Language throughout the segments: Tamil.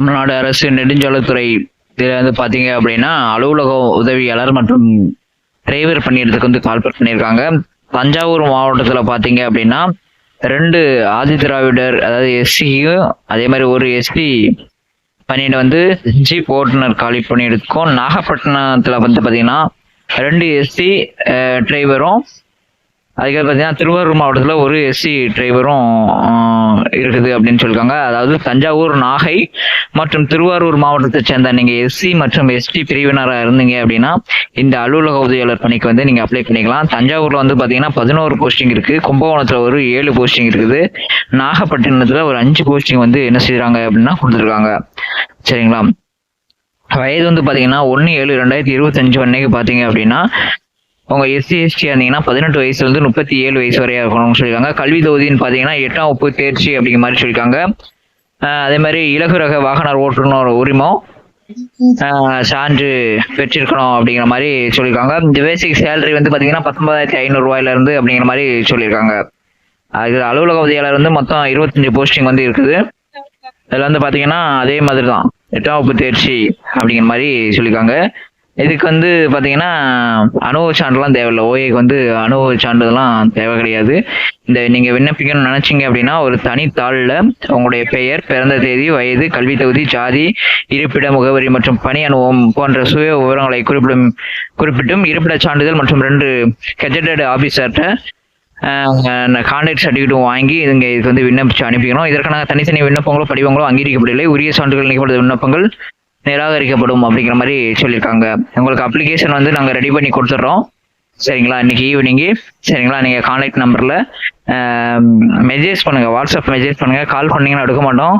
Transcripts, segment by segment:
தமிழ்நாடு அரசு நெடுஞ்சாலைத்துறை இதில் வந்து பார்த்தீங்க அப்படின்னா அலுவலக உதவியாளர் மற்றும் டிரைவர் பணியிடத்துக்கு வந்து கால் பண்ணியிருக்காங்க. தஞ்சாவூர் மாவட்டத்தில் பார்த்தீங்க அப்படின்னா ரெண்டு ஆதி திராவிடர் அதாவது எஸ்சியும் அதே மாதிரி ஒரு எஸ்டி பணியிடம் வந்து ஜீப் ஓட்டுநர் காலி பணியிடத்துக்கும் நாகப்பட்டினத்தில் வந்து பார்த்தீங்கன்னா ரெண்டு எஸ்சி டிரைவரும் அதுக்கப்புறம் பார்த்தீங்கன்னா திருவாரூர் மாவட்டத்தில் ஒரு எஸ்சி டிரைவரும் இருக்குது அப்படின்னு சொல்லியிருக்காங்க அதாவது தஞ்சாவூர் நாகை மற்றும் திருவாரூர் மாவட்டத்தை சேர்ந்த நீங்கள் எஸ்சி மற்றும் எஸ்டி பிரிவினராக இருந்தீங்க அப்படின்னா இந்த அலுவலக உதவியாளர் பணிக்கு வந்து நீங்கள் அப்ளை பண்ணிக்கலாம். தஞ்சாவூரில் வந்து பார்த்தீங்கன்னா பதினோரு போஸ்டிங் இருக்குது கும்பகோணத்தில் ஒரு ஏழு போஸ்டிங் இருக்குது. நாகப்பட்டினத்தில் ஒரு அஞ்சு போஸ்டிங் வந்து என்ன செய்கிறாங்க அப்படின்னா கொடுத்துருக்காங்க. சரிங்களா? வயது வந்து பார்த்தீங்கன்னா ஒன்று ஏழு ரெண்டாயிரத்தி இருபத்தஞ்சு அன்னைக்கு பார்த்தீங்க அப்படின்னா உங்க எஸ்சி எஸ்டி இருந்தீங்கன்னா பதினெட்டு வயசுல இருந்து முப்பத்தி ஏழு வயசு வரையா இருக்கணும்னு சொல்லியிருக்காங்க. கல்வி தொகுதின்னு பார்த்தீங்கன்னா எட்டாம் வகுப்பு தேர்ச்சி அப்படிங்கிற மாதிரி சொல்லியிருக்காங்க. அதே மாதிரி இலகு ரக வாகனர் ஓட்டுநர் உரிமம் சான்று பெற்றிருக்கணும் அப்படிங்கிற மாதிரி சொல்லியிருக்காங்க. இந்த பேசிக் சேலரி வந்து பார்த்தீங்கன்னா பத்தொன்பதாயிரத்தி ஐநூறுரூவாயில இருந்து அப்படிங்கிற மாதிரி சொல்லியிருக்காங்க. அது அலுவலக உதவியாளர் வந்து மொத்தம் இருபத்தஞ்சு போஸ்டிங் வந்து இருக்குது. இதில் வந்து பார்த்தீங்கன்னா அதே மாதிரி தான் எட்டாம் வகுப்பு தேர்ச்சி அப்படிங்கிற மாதிரி சொல்லியிருக்காங்க. இதுக்கு வந்து பார்த்தீங்கன்னா அனுபவ சான்றுலாம் தேவையில்லை. ஓஏக்கு வந்து அனுபவ சான்றிதழ்லாம் தேவை கிடையாது. இந்த நீங்கள் விண்ணப்பிக்கணும்னு நினச்சிங்க அப்படின்னா ஒரு தனித்தாளில் உங்களுடைய பெயர் பிறந்த தேதி வயது கல்வி தகுதி ஜாதி இருப்பிட முகவரி மற்றும் பணி அனுபவம் போன்ற சுய விவரங்களை குறிப்பிடும் குறிப்பிட்டும் இருப்பிட சான்றிதழ் மற்றும் ரெண்டு கெஜெட்டட் ஆஃபீஸர்கிட்ட கான்டாக்ட் சர்டிஃபிகேட்டும் வாங்கி இதுங்க இதுக்கு வந்து விண்ணப்பிச்சு அனுப்பிக்கணும். இதற்கான தனித்தனி விண்ணப்பங்களோ படிவங்களோ அங்கீகரிக்கப்படவில்லை. உரிய சான்றுகள் நிகழ்ந்த விண்ணப்பங்கள் நிராகரிக்கப்படும் அப்படிங்கிற மாதிரி சொல்லியிருக்காங்க. உங்களுக்கு அப்ளிகேஷன் வந்து நாங்கள் ரெடி பண்ணி கொடுத்துட்றோம். சரிங்களா? இன்னைக்கு ஈவினிங்கு சரிங்களா? நீங்கள் கான்டாக்ட் நம்பரில் மெசேஜ் பண்ணுங்கள் வாட்ஸ்அப் மெசேஜ் பண்ணுங்கள் கால் பண்ணிங்கன்னா எடுக்க மாட்டோம்.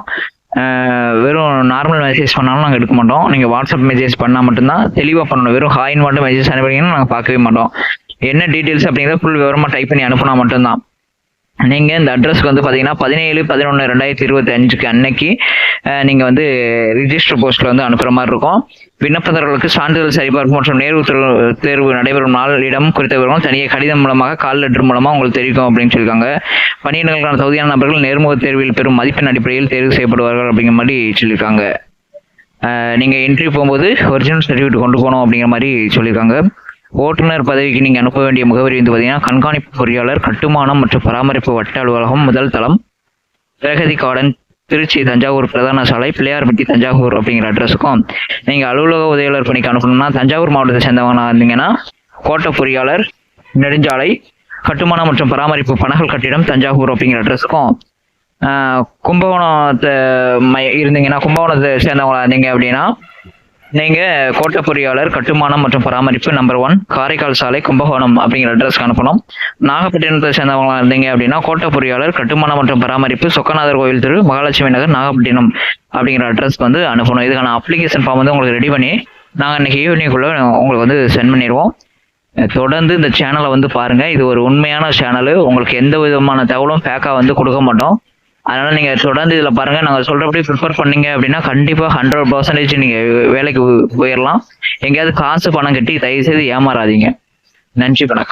வெறும் நார்மல் மெசேஜ் பண்ணாலும் நாங்கள் எடுக்க மாட்டோம். நீங்கள் வாட்ஸ்அப் மெசேஜ் பண்ணால் மட்டும்தான் தெளிவாக பண்ணணும். வெறும் ஹாயின் மட்டும் மெசேஜ் அனுப்புறீங்கன்னா நாங்கள் பார்க்கவே மாட்டோம். என்ன டீட்டெயில்ஸ் அப்படிங்கிறத ஃபுல் விவரமாக டைப் பண்ணி அனுப்புனா மட்டும்தான். நீங்கள் இந்த அட்ரஸ்க்கு வந்து பார்த்தீங்கன்னா பதினேழு பதினொன்று ரெண்டாயிரத்தி இருபத்தி அஞ்சுக்கு அன்னைக்கு நீங்கள் வந்து ரிஜிஸ்டர் போஸ்ட்டில் வந்து அனுப்புகிற மாதிரி இருக்கும். விண்ணப்பதாரர்களுக்கு சான்றிதழ் சரிபார்ப்பு மற்றும் நேர்வு தேர்வு- நடைபெறும் நாள் இடம் குறித்த விவரம் தனியாக கடிதம் மூலமாக கால் லெட்டர் மூலமாக உங்களுக்கு தெரிவிக்கும் அப்படின்னு சொல்லியிருக்காங்க. பணியிடங்களுக்கான தகுதியான நபர்கள் நேர்முக தேர்வில் பெறும் மதிப்பெண் அடிப்படையில் தேர்வு செய்யப்படுவார்கள் அப்படிங்கிற மாதிரி சொல்லியிருக்காங்க. நீங்கள் என்ட்ரி இன்டர்வியூ போகும்போது ஒரிஜினல் சர்டிஃபிகேட் கொண்டு போகணும் அப்படிங்கிற மாதிரி சொல்லியிருக்காங்க. ஓட்டுநர் பதவிக்கு நீங்கள் அனுப்ப வேண்டிய முகவரி வந்து பார்த்தீங்கன்னா கண்காணிப்பு பொறியாளர் கட்டுமானம் மற்றும் பராமரிப்பு வட்ட அலுவலகம் முதல் தளம் பிரகதி கார்டன் திருச்சி தஞ்சாவூர் பிரதான சாலை பிள்ளையார்பட்டி தஞ்சாவூர் அப்படிங்கிற அட்ரஸுக்கும் நீங்கள் அலுவலக உதவியாளர் பணிக்கு அனுப்பணும்னா தஞ்சாவூர் மாவட்டத்தை சேர்ந்தவங்களாக இருந்தீங்கன்னா கோட்டை பொறியாளர் நெடுஞ்சாலை கட்டுமானம் மற்றும் பராமரிப்பு பனகல் கட்டிடம் தஞ்சாவூர் அப்படிங்கிற அட்ரஸுக்கும் கும்பகோணத்தை மை- இருந்தீங்கன்னா கும்பகோணத்தை சேர்ந்தவங்களா இருந்தீங்க அப்படின்னா நீங்க கோட்ட பொறியாளர் கட்டுமானம் மற்றும் பராமரிப்பு நம்பர் ஒன் காரைக்கால் சாலை கும்பகோணம் அப்படிங்கிற அட்ரஸ்க்கு அனுப்பணும். நாகப்பட்டினத்தை சேர்ந்தவங்களா இருந்தீங்க அப்படின்னா கோட்ட பொறியாளர் கட்டுமானம் மற்றும் பராமரிப்பு சொக்கநாதர் கோவில் தெரு மகாலட்சுமி நகர் நாகப்பட்டினம் அப்படிங்கிற அட்ரஸ்க்கு வந்து அனுப்பணும். இதுக்கான அப்ளிகேஷன் ஃபார்ம் வந்து உங்களுக்கு ரெடி பண்ணி நாங்கள் இன்னைக்கு ஈவினிங்குள்ள உங்களுக்கு வந்து சென்ட் பண்ணிடுவோம். தொடர்ந்து இந்த சேனலை வந்து பாருங்க. இது ஒரு உண்மையான சேனல் உங்களுக்கு எந்த விதமான தகவலும் பேக்காக வந்து கொடுக்க மாட்டோம். அதனால நீங்க தொடர்ந்து இதுல பாருங்க. நாங்க சொல்றபடி ப்ரிஃபர் பண்ணீங்க அப்படின்னா கண்டிப்பா ஹண்ட்ரட் பர்சன்டேஜ் நீங்க வேலைக்கு போயிடலாம் எங்கேயாவது காசு பணம் கட்டி தயவு செய்து ஏமாறாதீங்க. நன்றி வணக்கம்.